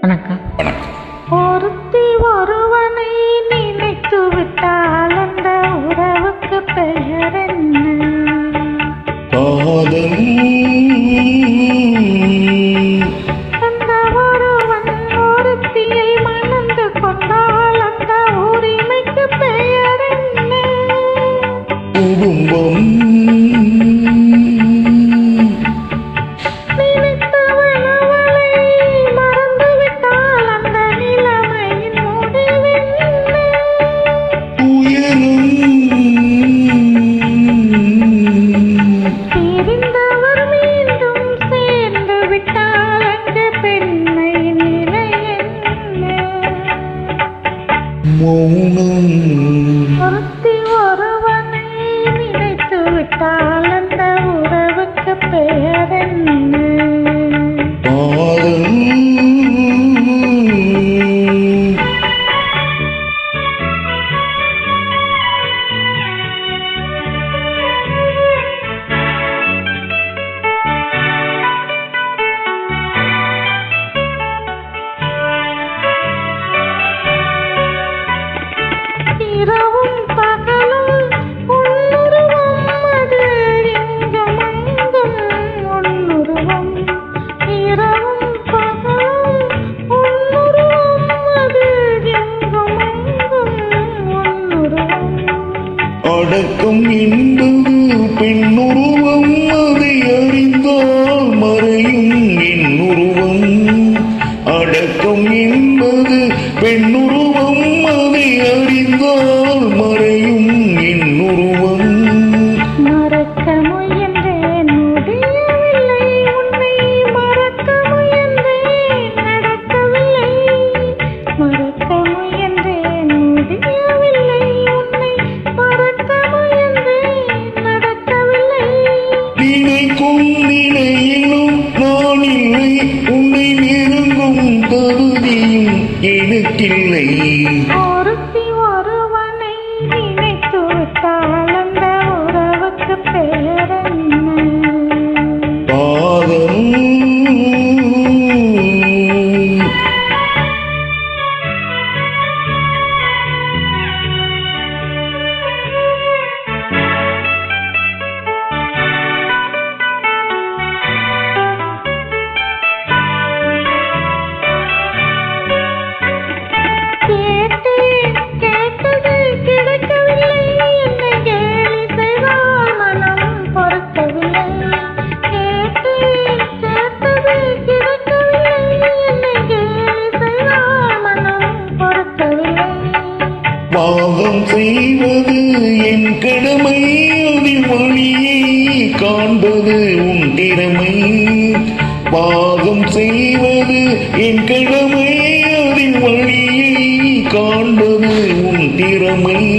வணக்கம். வணக்கம். ஒருத்தி ஒருவனை நினைத்து விட்டால் அந்த உறவுக்கு பெயர் என்ன? காதல் 我们 நடக்கும் இன்பம் எனக்கில்லை பாவம் செய்வது என் கடமை. அதில் வழியை காண்பது உன் திறமை. பாவம் செய்வது என் கடமை. அதில் வழியை காண்பது உன் திறமை.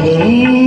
Maria.